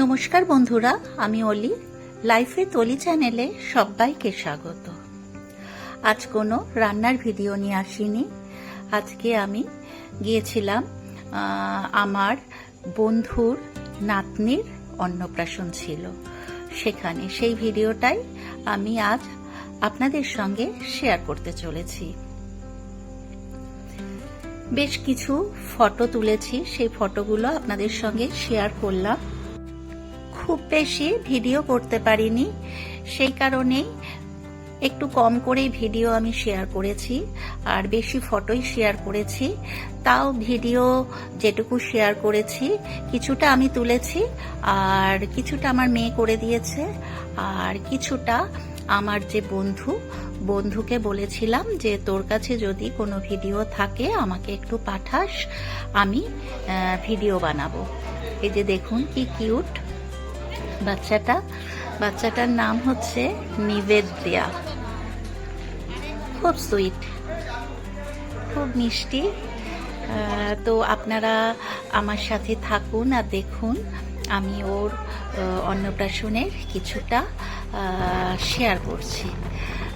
নমস্কার বন্ধুরা, আমি অলি। লাইফে তলি চ্যানেলে সবাইকে স্বাগত। আজ কোনো রান্নার ভিডিও নিয়ে আসিনি। আজকে আমি গিয়েছিলাম আমার বন্ধুর নাতনির অন্নপ্রাশন ছিল। সেখানে সেই ভিডিওটাই আমি আজ আপনাদের সঙ্গে শেয়ার করতে চলেছি। বেশ কিছু ফটো তুলেছি। সেই ফটোগুলো আপনাদের সঙ্গে শেয়ার করলাম। খুব বেশি ভিডিও করতে পারিনি। সেই কারণেই একটু কম করেই ভিডিও আমি শেয়ার করেছি আর বেশি ফটোই শেয়ার করেছি। তাও ভিডিও যেটুকু শেয়ার করেছি, কিছুটা আমি তুলেছি আর কিছুটা আমার মেয়ে করে দিয়েছে আর কিছুটা আমার যে বন্ধু, বন্ধুকে বলেছিলাম যে তোর কাছে যদি কোনো ভিডিও থাকে আমাকে একটু পাঠাস, আমি ভিডিও বানাবো। এই যে দেখুন কি কিউট বাচ্চাটা, বাচ্চাটার নাম হচ্ছে নিবেদ্যা। খুব সুইট খুব মিষ্টি। তো আপনারা আমার সাথে থাকুন আর দেখুন, আমি ওর অন্নপ্রাশনের কিছুটা শেয়ার করছি।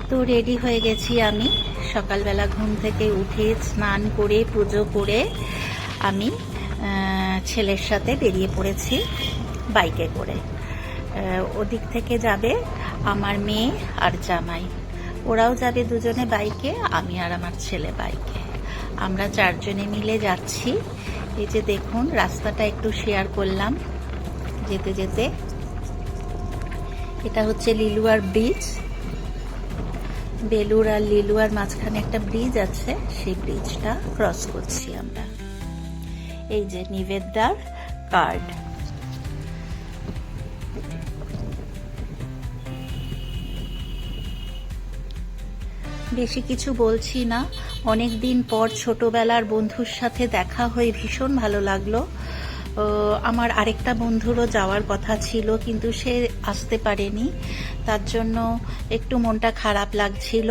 তো রেডি হয়ে গেছি আমি। সকালবেলা ঘুম থেকে উঠে স্নান করে, পুজো করে আমি ছেলের সাথে বেরিয়ে পড়েছি বাইকে করে। ওদিক থেকে যাবে আমার মেয়ে আর জামাই। ওরাও যাবে দুজনে বাইকে, আমি আর আমার ছেলে বাইকে। আমরা চারজনে মিলে যাচ্ছি। এই যে দেখুন, রাস্তাটা একটু শেয়ার করলাম যেতে যেতে। এটা হচ্ছে লিলুয়ার ব্রিজ বেলুর আর লিলুয়ার মাঝখানে একটা ব্রিজ আছে, সেই ব্রিজটা ক্রস করছি আমরা। এই যে নিবেদ্যার কার্ড বেশি কিছু বলছি না। অনেক দিন পর ছোটবেলার বন্ধুর সাথে দেখা হয়ে ভীষণ ভালো লাগল। আমার আরেকটা বন্ধুরও যাওয়ার কথা ছিল কিন্তু সে আসতে পারেনি। তার জন্য একটু মনটা খারাপ লাগছিল।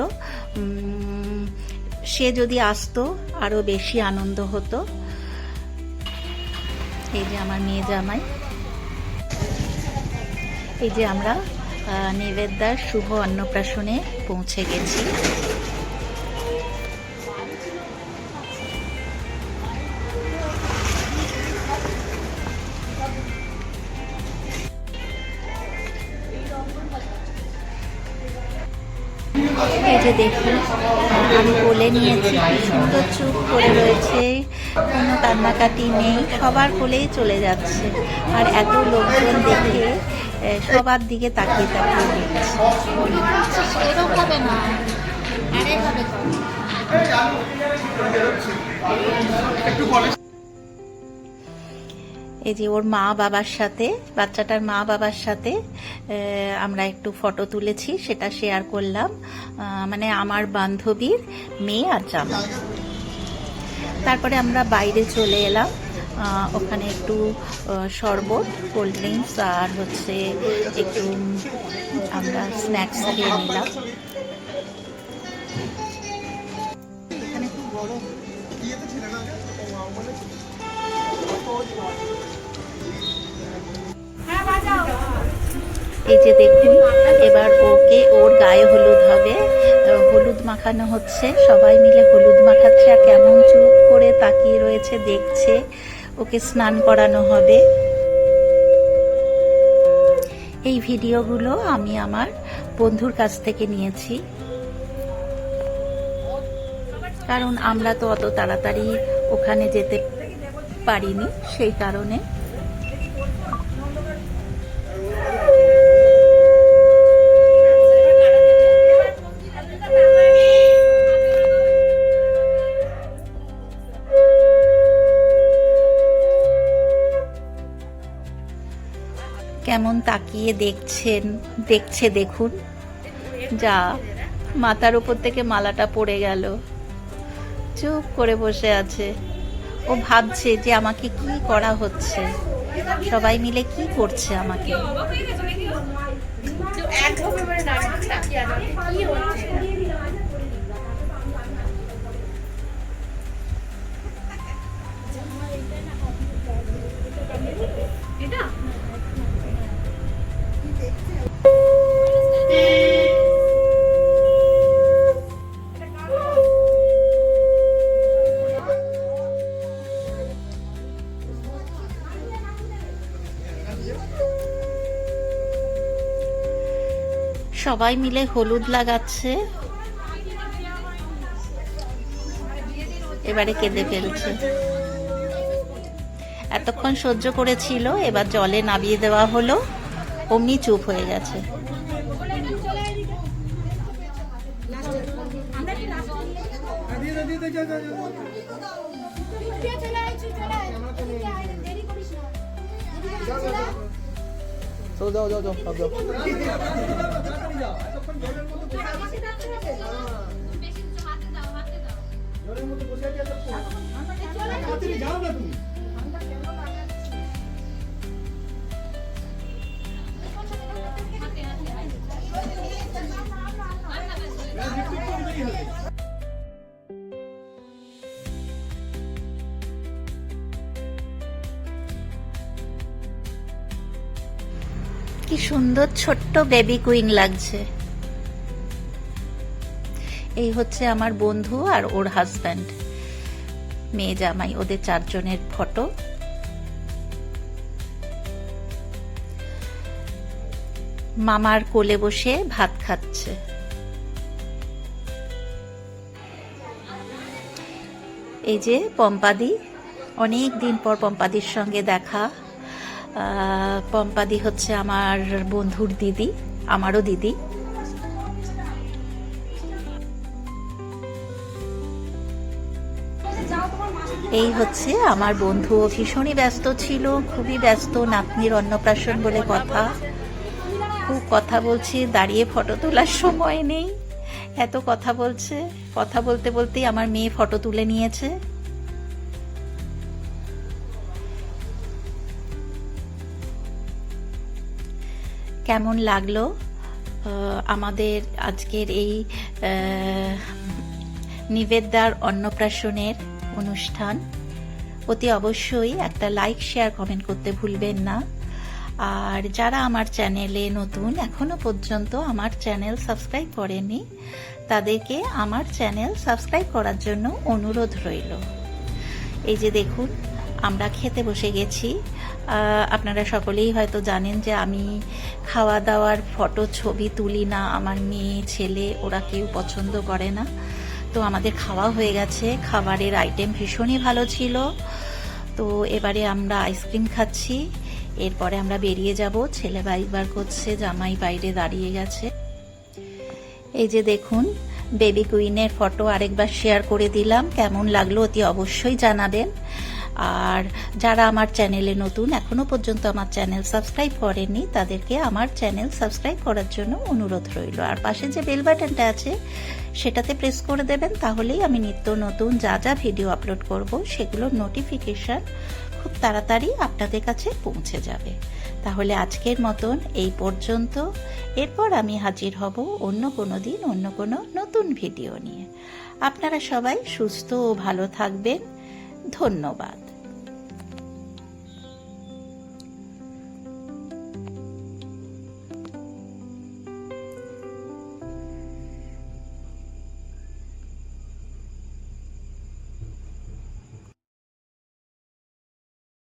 সে যদি আসতো আরও বেশি আনন্দ হতো। এই যে আমার মেয়ে জামাই। এই যে আমরা আহ, নিবেদ্যার শুভ অন্নপ্রাশনে পৌঁছে গেছি। এই যে দেখুন আমি কোলে নিয়েছি কি সুন্দর চুপ করে রয়েছে কোনো কান্নাকাটি নেই সবার কোলেই চলে যাচ্ছে। আর এত লোকজন দেখে সবার দিকে তাকিয়ে তাকিয়ে দেখছে। হবে এই যে ওর মা বাবার সাথে, বাচ্চাটার মা বাবার সাথে আমরা একটু ফটো তুলেছি, সেটা শেয়ার করলাম। মানে আমার বান্ধবীর মেয়ে আর জামা তারপরে আমরা বাইরে চলে এলাম। ওখানে একটু শরবত কোল্ড ড্রিঙ্কস আর হচ্ছে একটু, আমরা স্ন্যাক্স খেয়ে নিলাম। এখানে গরম। এই যে দেখুন, এবার ওকে ওর গায়ে হলুদ হবে। হলুদ মাখানো হচ্ছে, সবাই মিলে হলুদ মাখাচ্ছে। আর কেমন চুপ করে তাকিয়ে রয়েছে, দেখছে ওকে স্নান করানো হবে। এই ভিডিওগুলো আমি আমার বন্ধুর কাছ থেকে নিয়েছি। কারণ আমরা তো অত তাড়াতাড়ি ওখানে যেতে পারিনি সেই কারণে। কেমন তাকিয়ে দেখছেন? দেখছে দেখুন। যা, মাথার উপর থেকে মালাটা পড়ে গেল। চুপ করে বসে আছে। ও ভাবছে যে আমাকে কি করা হচ্ছে। সবাই মিলে কি করছে আমাকে? এটা? সবাই মিলে হলুদ লাগাচ্ছে। এবারে কেঁদে ফেলছে। এতক্ষণ সহ্য করেছিল, এবার জলে নামিয়ে দেওয়া হলো। অমনি চুপ হয়ে গেছে। চলো যাও যাও যাও সব যাও। কি সুন্দর ছোট্ট বেবি কুইন লাগছে। এই হচ্ছে আমার বন্ধু আর ওর হাজব্যান্ড মেয়ে জামাই, ওদের চারজনের ফটো মামার কোলে বসে ভাত খাচ্ছে। এই যে পম্পাদি, অনেক দিন পর পম্পাদির সঙ্গে দেখা। পম্পাদি হচ্ছে আমার বন্ধুর দিদি, আমারও দিদি। এই হচ্ছে আমার বন্ধু ভীষণই ব্যস্ত ছিল, খুবই ব্যস্ত, নাতনির অন্নপ্রাশন বলে কথা। খুব কথা বলছি, দাঁড়িয়ে ফটো তোলার সময় নেই। এত কথা বলছে, কথা বলতে বলতেই আমার মেয়ে ফটো তুলে নিয়েছে। কেমন লাগল? আমাদের আজকের এই আহ, নিবেদ্যার অন্নপ্রাশনের অনুষ্ঠান। অতি অবশ্যই একটা লাইক শেয়ার কমেন্ট করতে ভুলবেন না। আর যারা আমার চ্যানেলে নতুন এখনও পর্যন্ত আমার চ্যানেল সাবস্ক্রাইব করেনি তাদেরকে আমার চ্যানেল সাবস্ক্রাইব করার জন্য অনুরোধ রইল। এই যে দেখুন আমরা খেতে বসে গেছি। আপনারা সকলেই হয়তো জানেন যে আমি খাওয়া দাওয়ার ফটো, ছবি তুলি না। আমার মেয়ে, ছেলে, ওরা কেউ পছন্দ করে না। তো আমাদের খাওয়া হয়ে গেছে। খাবারের আইটেম ভীষণই ভালো ছিল। তো এবারে আমরা আইসক্রিম খাচ্ছি। এরপরে আমরা বেরিয়ে যাব। ছেলে বাইবার করছে, জামাই বাইরে দাঁড়িয়ে গেছে। এই যে দেখুন বেবি কুইনের ফটো আরেকবার শেয়ার করে দিলাম। কেমন লাগল অতি অবশ্যই জানাবেন। আর যারা আমার চ্যানেলে নতুন, এখনও পর্যন্ত আমার চ্যানেল সাবস্ক্রাইব করেননি, তাদেরকে আমার চ্যানেল সাবস্ক্রাইব করার জন্য অনুরোধ রইল। আর পাশে যে বেল বাটনটা আছে, সেটাতে প্রেস করে দেবেন, তাহলেই আমি নিত্য নতুন যা যা ভিডিও আপলোড করব, সেগুলোর নোটিফিকেশন খুব তাড়াতাড়ি আপনাদের কাছে পৌঁছে যাবে। তাহলে আজকের মতন এই পর্যন্ত। এরপর আমি হাজির হব অন্য কোনো দিন, অন্য কোনো নতুন ভিডিও নিয়ে। আপনারা সবাই সুস্থ ও ভালো থাকবেন। ধন্যবাদ।